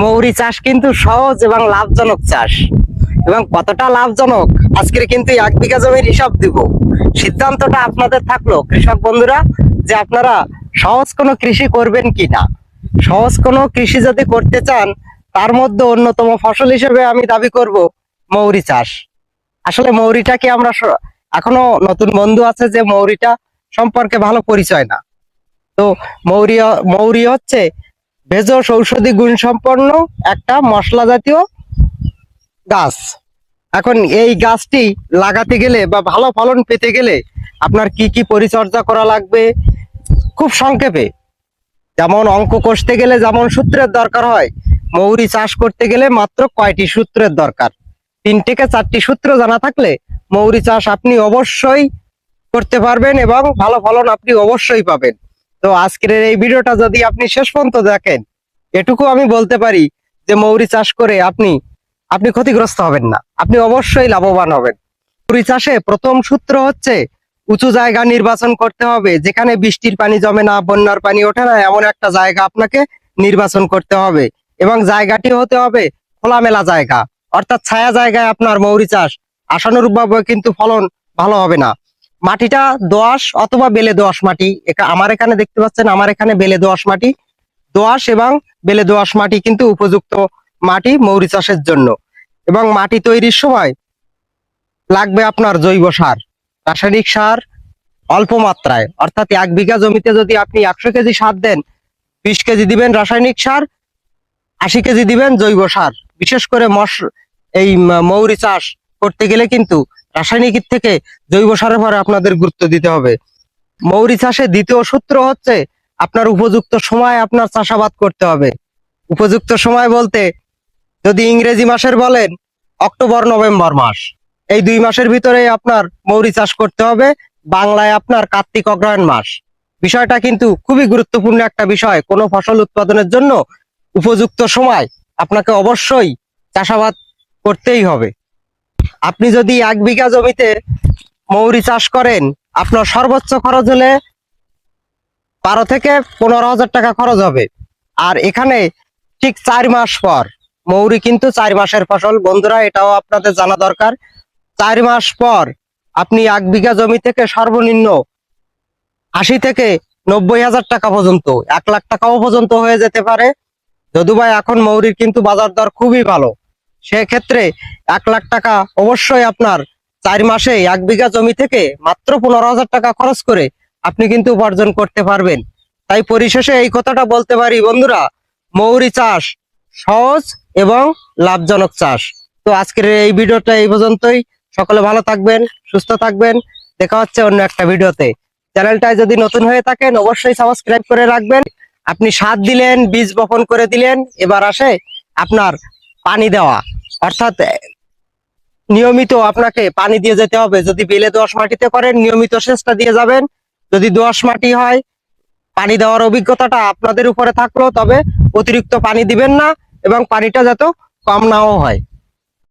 মৌরি চাষ কিন্তু সহজ এবং লাভজনক চাষ। এবং কতটা লাভজনক? আজকে কিন্তু এক বিঘা জমির হিসাব দিব। সিদ্ধান্তটা আপনাদের থাকল, কৃষক বন্ধুরা, যে আপনারা সহজ কোনো কৃষি করবেন কি না সহজ কোনো কৃষি যদি করতে চান, তার মধ্যে অন্যতম ফসল হিসেবে আমি দাবি করব মৌরি চাষ। আসলে মৌরিটাকে আমরা এখনও নতুন বন্ধু আছে যে মৌরিটা সম্পর্কে ভালো পরিচয় না। তো মৌরি মৌরি হচ্ছে ভেষজ ঔষধি গুণ সম্পন্ন একটা মশলা জাতীয় গাছ। এখন এই গাছটি লাগাতে গেলে বা ভালো ফলন পেতে গেলে আপনার কি কি পরিচর্যা করা লাগবে? খুব সংক্ষেপে। যেমন অঙ্ক কষতে গেলে যেমন সূত্রের দরকার হয়, মৌরি চাষ করতে গেলে মাত্র কয়টি সূত্রের দরকার? তিন থেকে চারটি সূত্র জানা থাকলে মৌরি চাষ আপনি অবশ্যই করতে পারবেন এবং ভালো ফলন আপনি অবশ্যই পাবেন। তো আজকের এই ভিডিওটা যদি আপনি শেষ পর্যন্ত দেখেন, এটুকু আমি বলতে পারি যে মৌরি চাষ করে আপনি আপনি ক্ষতিগ্রস্ত হবেন না। আপনি অবশ্যই লাভবান হবেন। মৌরি চাষে প্রথম সূত্র হচ্ছে, উঁচু জায়গা নির্বাচন করতে হবে। যেখানে বৃষ্টির পানি জমে না, বন্যার পানি ওঠে না, এমন একটা জায়গা আপনাকে নির্বাচন করতে হবে। এবং জায়গাটি হতে হবে খোলামেলা জায়গা। অর্থাৎ ছায়া জায়গায় আপনার মৌরি চাষ আশানুরূপভাবে কিন্তু ফলন ভালো হবে না। মাটিটা দোআঁশ অথবা বেলে দোআঁশ মাটি। আমার এখানে দেখতে পাচ্ছেন, আমার এখানে বেলে দোআঁশ মাটি। দোআঁশ এবং বেলে দোআঁশ মাটি কিন্তু উপযুক্ত মাটি মৌরি চাষের জন্য। এবং মাটি তৈরির সময় লাগবে আপনার জৈব সার, রাসায়নিক সার অল্প মাত্রায়। অর্থাৎ এক বিঘা জমিতে যদি আপনি একশো কেজি সার দেন, বিশ কেজি দিবেন রাসায়নিক সার, আশি কেজি দিবেন জৈব সার। বিশেষ করে মশ এই মৌরি চাষ করতে গেলে কিন্তু রাসায়নিক থেকে জৈব সারের পরে আপনাদের গুরুত্ব দিতে হবে। মৌরি চাষে দ্বিতীয় সূত্র হচ্ছে আপনার উপযুক্ত সময় আপনার চাষাবাদ করতে হবে। উপযুক্ত সময় বলতে যদি ইংরেজি মাসের বলেন অক্টোবর, নভেম্বর মাস। এই দুই মাসের ভিতরে আপনার মৌরি চাষ করতে হবে। বাংলায় আপনার কার্তিক অগ্রহায়ণ মাস। বিষয়টা কিন্তু খুবই গুরুত্বপূর্ণ একটা বিষয়। কোনো ফসল উৎপাদনের জন্য উপযুক্ত সময় আপনাকে অবশ্যই চাষাবাদ করতেই হবে। আপনি যদি এক বিঘা জমিতে মৌরি চাষ করেন, আপনার সর্বোচ্চ খরচ হলে বারো থেকে পনেরো হাজার টাকা খরচ হবে। আর এখানে ঠিক চার মাস পর, মৌরি কিন্তু চার মাসের ফসল। বন্ধুরা, এটাও আপনাদের জানা দরকার। চার মাস পর আপনি এক বিঘা জমি থেকে সর্বনিম্ন আশি থেকে নব্বই হাজার টাকা পর্যন্ত, এক লাখ টাকাও পর্যন্ত হয়ে যেতে পারে। যদুভাই এখন মৌরির কিন্তু বাজার দর খুবই ভালো। সেক্ষেত্রে এক লাখ টাকা অবশ্যই আপনার চার মাসে এক বিঘা জমি থেকে মাত্র পনেরো হাজার টাকা খরচ করে আপনি কিন্তু উপার্জন করতে পারবেন। তাই পরিশেষে এই কথাটা বলতে পারি, বন্ধুরা, মৌরি চাষ সহজ এবং লাভজনক চাষ। তো আজকের এই ভিডিওটা এই পর্যন্তই। সকলে ভালো থাকবেন, সুস্থ থাকবেন। দেখা হচ্ছে অন্য একটা ভিডিওতে। চ্যানেলটায় যদি নতুন হয়ে থাকেন, অবশ্যই সাবস্ক্রাইব করে রাখবেন। আপনি সার দিলেন, বীজ বপন করে দিলেন, এবার আসে আপনার পানি দেওয়া। অর্থাৎ নিয়মিত আপনাকে পানি দিয়ে যেতে হবে। যদি বেলে দোয়াশ মাটিতে করেন, নিয়মিত সেচটা দিয়ে যাবেন। যদি দোয়াশ মাটি হয়, পানি দেওয়ার অভিজ্ঞতাটা আপনাদের উপরে থাকল, তবে অতিরিক্ত পানি দিবেন না এবং পানিটা যাতে কম নাও হয়।